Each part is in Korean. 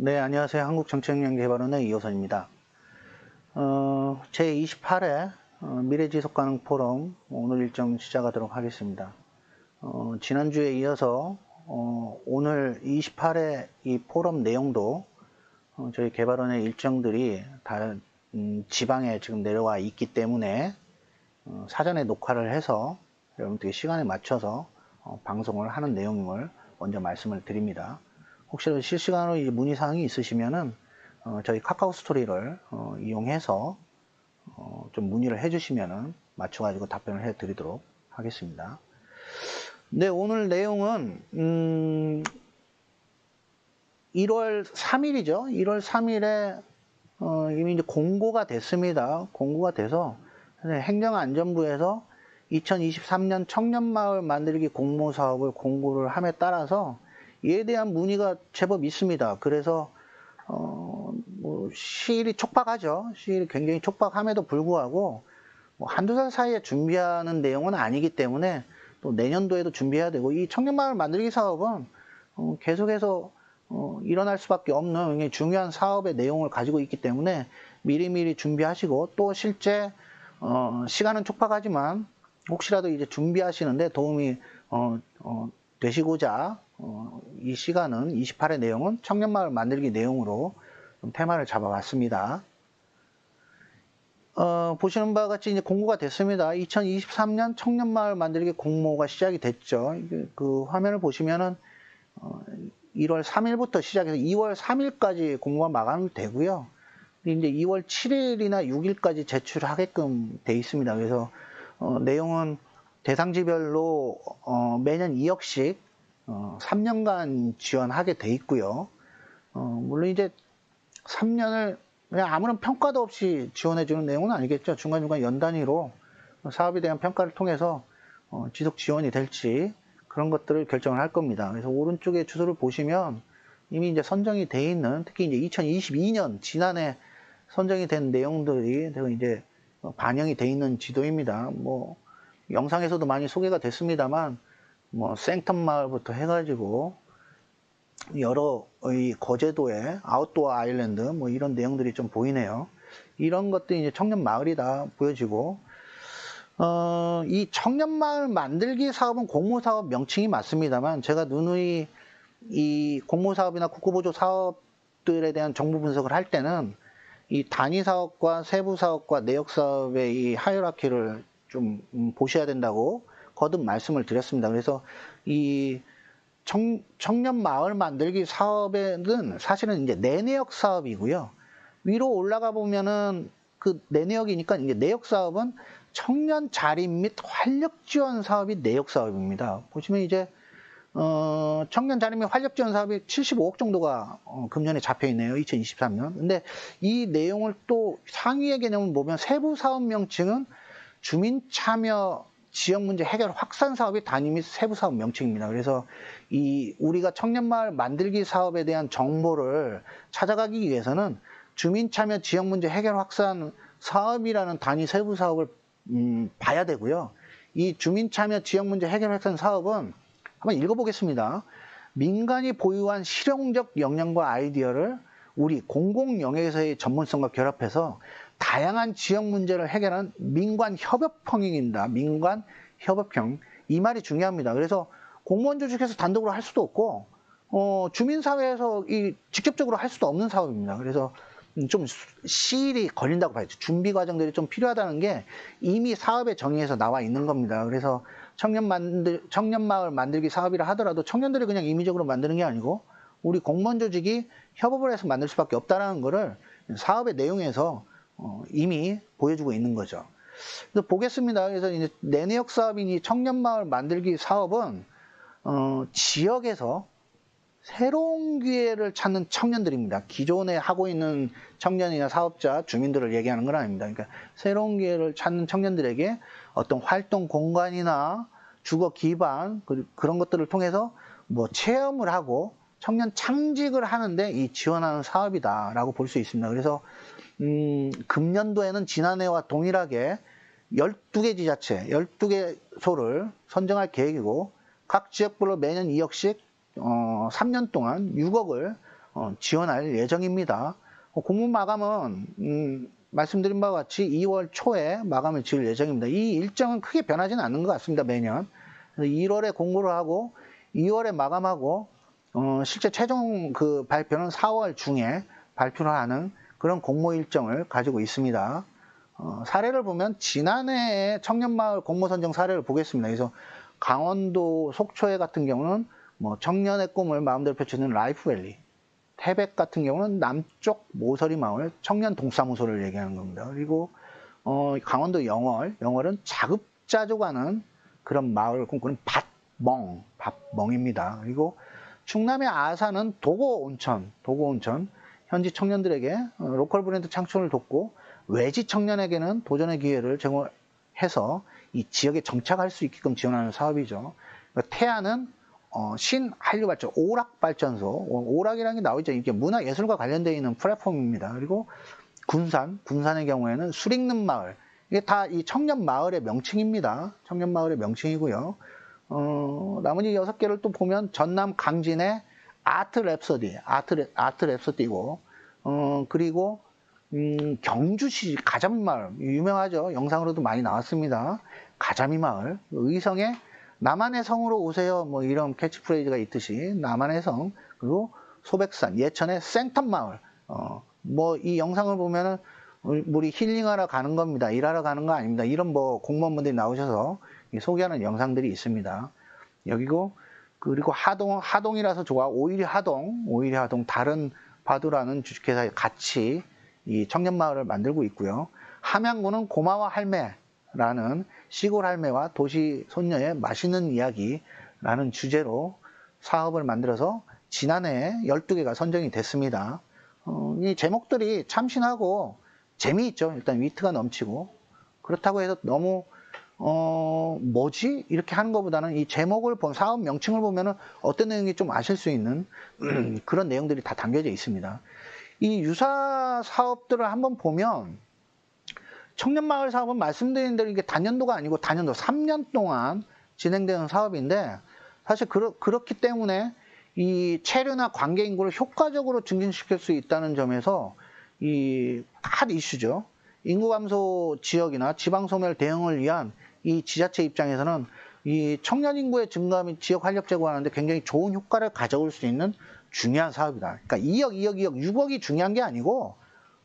네, 안녕하세요. 한국정책연구개발원의 이호선입니다. 어, 제28회 어, 미래지속가능 포럼 오늘 일정 시작하도록 하겠습니다. 어, 지난주에 이어서 어, 오늘 28회 이 포럼 내용도 어, 저희 개발원의 일정들이 다 음, 지방에 지금 내려와 있기 때문에 어, 사전에 녹화를 해서 여러분들이 시간에 맞춰서 어, 방송을 하는 내용임을 먼저 말씀을 드립니다. 혹시라도 실시간으로 문의사항이 있으시면은 어, 저희 카카오 스토리를 어, 이용해서 어, 좀 문의를 해주시면은 맞춰가지고 답변을 해드리도록 하겠습니다. 네, 오늘 내용은 음, 1월 3일이죠. 1월 3일에 어, 이미 이제 공고가 됐습니다. 공고가 돼서 행정안전부에서 2023년 청년마을 만들기 공모사업을 공고를 함에 따라서 이에 대한 문의가 제법 있습니다. 그래서 어, 뭐 시일이 촉박하죠. 시일이 굉장히 촉박함에도 불구하고 뭐 한두 달 사이에 준비하는 내용은 아니기 때문에 또 내년도에도 준비해야 되고 이 청년마을 만들기 사업은 어, 계속해서 어, 일어날 수밖에 없는 굉장히 중요한 사업의 내용을 가지고 있기 때문에 미리미리 준비하시고 또 실제 어, 시간은 촉박하지만 혹시라도 이제 준비하시는데 도움이 어, 어, 되시고자 어, 이 시간은 28회 내용은 청년마을 만들기 내용으로 테마를 잡아봤습니다. 어, 보시는 바와 같이 이제 공고가 됐습니다. 2023년 청년마을 만들기 공모가 시작이 됐죠. 그 화면을 보시면은 어, 1월 3일부터 시작해서 2월 3일까지 공고가 마감이 되고요. 이제 2월 7일이나 6일까지 제출하게끔 돼 있습니다. 그래서 어, 내용은 대상지별로 어, 매년 2억씩 어, 3년간 지원하게 돼 있고요. 어, 물론 이제 3년을 그냥 아무런 평가도 없이 지원해 주는 내용은 아니겠죠. 중간중간 연 단위로 사업에 대한 평가를 통해서 어, 지속 지원이 될지 그런 것들을 결정을 할 겁니다. 그래서 오른쪽에 주소를 보시면 이미 이제 선정이 돼 있는 특히 이제 2022년 지난해 선정이 된 내용들이 이제 반영이 돼 있는 지도입니다. 뭐 영상에서도 많이 소개가 됐습니다만 뭐 생텀 마을부터 해가지고 여러 이 거제도의 아웃도어 아일랜드 뭐 이런 내용들이 좀 보이네요. 이런 것들이 이제 청년 마을이다 보여지고 어, 이 청년 마을 만들기 사업은 공모 사업 명칭이 맞습니다만 제가 누누이 이 공모 사업이나 국고보조 사업들에 대한 정보 분석을 할 때는 이 단위 사업과 세부 사업과 내역 사업의 이 하이라키를 좀 음, 보셔야 된다고 거듭 말씀을 드렸습니다. 그래서 이 청, 청년 마을 만들기 사업에는 사실은 이제 내내역 사업이고요. 위로 올라가 보면은 그 내내역이니까 이제 내역 사업은 청년 자립 및 활력 지원 사업이 내역 사업입니다. 보시면 이제 어, 청년 자립 및 활력 지원 사업이 75억 정도가 어, 금년에 잡혀 있네요. 2023년. 근데 이 내용을 또 상위의 개념을 보면 세부 사업 명칭은 주민 참여 지역 문제 해결 확산 사업이 단위 및 세부 사업 명칭입니다. 그래서 이 우리가 청년마을 만들기 사업에 대한 정보를 찾아가기 위해서는 주민 참여 지역 문제 해결 확산 사업이라는 단위 세부 사업을 음, 봐야 되고요. 이 주민 참여 지역 문제 해결 확산 사업은 한번 읽어보겠습니다. 민간이 보유한 실용적 역량과 아이디어를 우리 공공 영역에서의 전문성과 결합해서 다양한 지역 문제를 해결하는 민관 협업형입니다. 민관 협업형. 이 말이 중요합니다. 그래서 공무원 조직에서 단독으로 할 수도 없고, 어, 주민사회에서 이 직접적으로 할 수도 없는 사업입니다. 그래서 좀 시일이 걸린다고 봐야죠. 준비 과정들이 좀 필요하다는 게 이미 사업의 정의에서 나와 있는 겁니다. 그래서 청년 만들, 청년 마을 만들기 사업이라 하더라도 청년들이 그냥 임의적으로 만드는 게 아니고 우리 공무원 조직이 협업을 해서 만들 수밖에 없다라는 거를 사업의 내용에서 어, 이미 보여주고 있는 거죠. 그래서 보겠습니다. 그래서 이제 내내역 사업이니 청년마을 만들기 사업은 어, 지역에서 새로운 기회를 찾는 청년들입니다. 기존에 하고 있는 청년이나 사업자, 주민들을 얘기하는 건 아닙니다. 그러니까 새로운 기회를 찾는 청년들에게 어떤 활동 공간이나 주거 기반 그런 것들을 통해서 뭐 체험을 하고 청년 창직을 하는데 이 지원하는 사업이다라고 볼 수 있습니다. 그래서 음, 금년도에는 지난해와 동일하게 12개 지자체, 12개 소를 선정할 계획이고 각 지역별로 매년 2억씩 어, 3년 동안 6억을 어, 지원할 예정입니다. 어, 공문 마감은 음, 말씀드린 바와 같이 2월 초에 마감을 지을 예정입니다. 이 일정은 크게 변하지는 않는 것 같습니다. 매년. 그래서 1월에 공고를 하고 2월에 마감하고 어, 실제 최종 그 발표는 4월 중에 발표를 하는 그런 공모 일정을 가지고 있습니다. 어, 사례를 보면 지난해 청년마을 공모 선정 사례를 보겠습니다. 그래서 강원도 속초에 같은 경우는 뭐 청년의 꿈을 마음대로 펼치는 라이프밸리, 태백 같은 경우는 남쪽 모서리 마을 청년 동사무소를 얘기하는 겁니다. 그리고 어, 강원도 영월, 영월은 자급자족하는 그런 마을을 꿈꾸는 밭멍, 밭멍입니다. 그리고 충남의 아산은 도고 온천, 도고 온천 현지 청년들에게 어, 로컬 브랜드 창출을 돕고 외지 청년에게는 도전의 기회를 제공해서 이 지역에 정착할 수 있게끔 지원하는 사업이죠. 그러니까 태안은 어, 신한류 발전 오락 발전소 오락이라는 게 나오죠. 이게 문화 예술과 관련되어 있는 플랫폼입니다. 그리고 군산 군산의 경우에는 수익는 마을 이게 다 이 청년 마을의 명칭입니다. 청년 마을의 명칭이고요. 어, 나머지 여섯 개를 또 보면 전남 강진의 아트 랩서디 아트 랩, 아트 랩서디고 어, 그리고 음, 경주시 가자미 마을 유명하죠. 영상으로도 많이 나왔습니다. 가자미 마을 의성의 나만의 성으로 오세요. 뭐 이런 캐치프레이즈가 있듯이 나만의 성 그리고 소백산 예천의 생텀 마을 어, 뭐 이 영상을 보면은 우리 힐링하러 가는 겁니다. 일하러 가는 거 아닙니다. 이런 뭐 공무원분들이 나오셔서 소개하는 영상들이 있습니다. 여기고 그리고 하동 하동이라서 좋아 오일이 하동 오일이 하동 다른 바두라는 주식회사에 같이 이 청년마을을 만들고 있고요. 함양구는 고마워 할매라는 시골 할매와 도시 손녀의 맛있는 이야기라는 주제로 사업을 만들어서 지난해 12개가 선정이 됐습니다. 어, 이 제목들이 참신하고 재미있죠. 일단 위트가 넘치고 그렇다고 해서 너무 어 뭐지 이렇게 하는 것보다는 이 제목을 본 사업 명칭을 보면은 어떤 내용이 좀 아실 수 있는 그런 내용들이 다 담겨져 있습니다. 이 유사 사업들을 한번 보면 청년마을 사업은 말씀드린 대로 이게 단년도가 아니고 단년도 3년 동안 진행되는 사업인데 사실 그렇, 그렇기 때문에 이 체류나 관계 인구를 효과적으로 증진시킬 수 있다는 점에서 이 핫 이슈죠. 인구 감소 지역이나 지방 소멸 대응을 위한 이 지자체 입장에서는 이 청년 인구의 증가 및 지역 활력 제고하는데 굉장히 좋은 효과를 가져올 수 있는 중요한 사업이다. 그러니까 2억, 2억, 2억, 6억이 중요한 게 아니고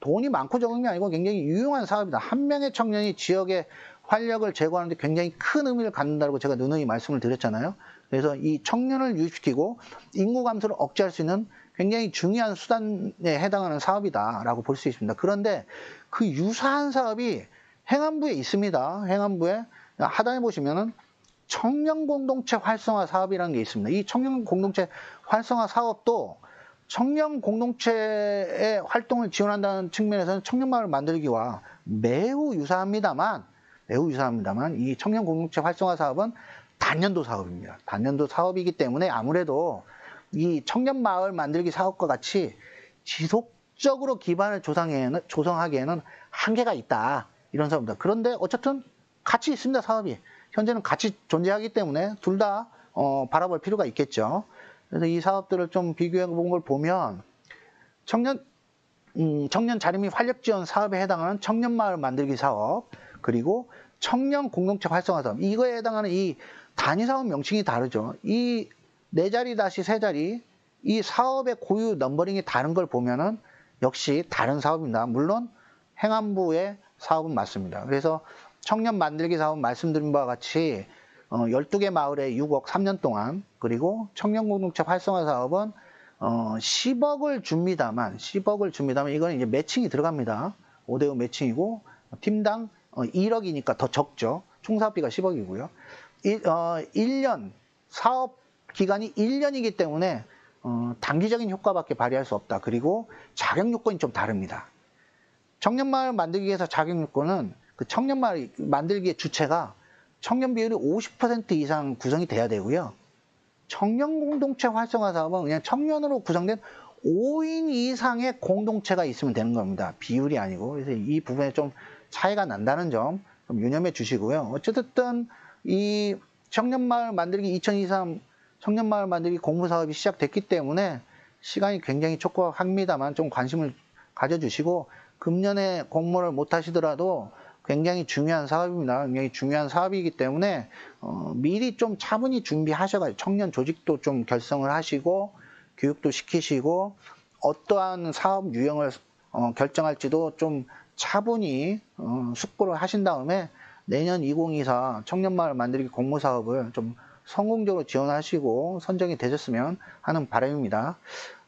돈이 많고 적은 게 아니고 굉장히 유용한 사업이다. 한 명의 청년이 지역의 활력을 제고하는데 굉장히 큰 의미를 갖는다고 제가 누누이 말씀을 드렸잖아요. 그래서 이 청년을 유입시키고 인구 감소를 억제할 수 있는 굉장히 중요한 수단에 해당하는 사업이다라고 볼 수 있습니다. 그런데 그 유사한 사업이 행안부에 있습니다. 행안부에 하단에 보시면은 청년 공동체 활성화 사업이라는 게 있습니다. 이 청년 공동체 활성화 사업도 청년 공동체의 활동을 지원한다는 측면에서는 청년마을 만들기와 매우 유사합니다만 매우 유사합니다만 이 청년 공동체 활성화 사업은 단년도 사업입니다. 단년도 사업이기 때문에 아무래도 이 청년 마을 만들기 사업과 같이 지속적으로 기반을 조성하기에는, 조성하기에는 한계가 있다. 이런 사업입니다. 그런데 어쨌든 같이 있습니다. 사업이. 현재는 같이 존재하기 때문에 둘다 어, 바라볼 필요가 있겠죠. 그래서 이 사업들을 좀 비교해 본 걸 보면 청년 음, 청년 자립 및 활력 지원 사업에 해당하는 청년 마을 만들기 사업 그리고 청년 공동체 활성화 사업 이거에 해당하는 이 단위 사업 명칭이 다르죠. 이 네 자리 다시 세 자리 이 사업의 고유 넘버링이 다른 걸 보면은 역시 다른 사업입니다. 물론 행안부의 사업은 맞습니다. 그래서 청년 만들기 사업 말씀드린 바와 같이 12개 어, 마을에 6억 3년 동안 그리고 청년 공동체 활성화 사업은 10억을 어, 줍니다만 10억을 줍니다만 이거는 이제 매칭이 들어갑니다. 5대5 매칭이고 팀당 1억이니까 어, 더 적죠. 총 사업비가 10억이고요. 1, 년 사업 기간이 1년이기 때문에 단기적인 효과밖에 발휘할 수 없다. 그리고 자격 요건이 좀 다릅니다. 청년마을 만들기 위해서 자격 요건은 그 청년마을 만들기의 주체가 청년 비율이 50% 이상 구성이 돼야 되고요. 청년 공동체 활성화 사업은 그냥 청년으로 구성된 5인 이상의 공동체가 있으면 되는 겁니다. 비율이 아니고. 그래서 이 부분에 좀 차이가 난다는 점좀 유념해 주시고요. 어쨌든 이 청년마을 만들기 2023 청년마을 만들기 공부 사업이 시작됐기 때문에 시간이 굉장히 촉박합니다만 좀 관심을 가져주시고 금년에 공모를 못 하시더라도 굉장히 중요한 사업입니다. 굉장히 중요한 사업이기 때문에 어, 미리 좀 차분히 준비하셔가지고 청년 조직도 좀 결성을 하시고 교육도 시키시고 어떠한 사업 유형을 어, 결정할지도 좀 차분히 어, 숙고를 하신 다음에 내년 2024 청년마을 만들기 공모 사업을 좀 성공적으로 지원하시고 선정이 되셨으면 하는 바람입니다.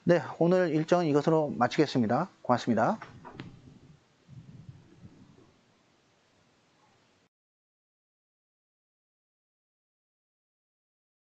네, 오늘 일정은 이것으로 마치겠습니다. 고맙습니다.